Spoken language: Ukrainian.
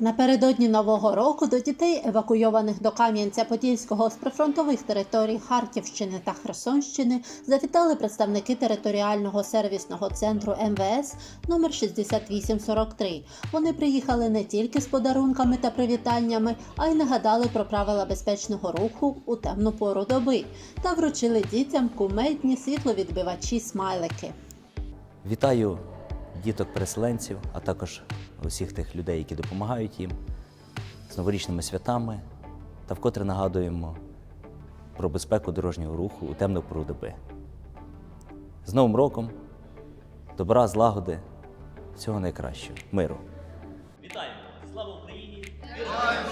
Напередодні нового року до дітей, евакуйованих до Кам'янця-Подільського з прифронтових територій Харківщини та Херсонщини, завітали представники територіального сервісного центру МВС номер 6843. Вони приїхали не тільки з подарунками та привітаннями, а й нагадали про правила безпечного руху у темну пору доби та вручили дітям кумедні світловідбивачі смайлики. Вітаю діток-переселенців, а також усіх тих людей, які допомагають їм з новорічними святами та вкотре нагадуємо про безпеку дорожнього руху у темну пору доби. З Новим роком, добра, злагоди, всього найкращого, миру. Вітаємо! Слава Україні! Героям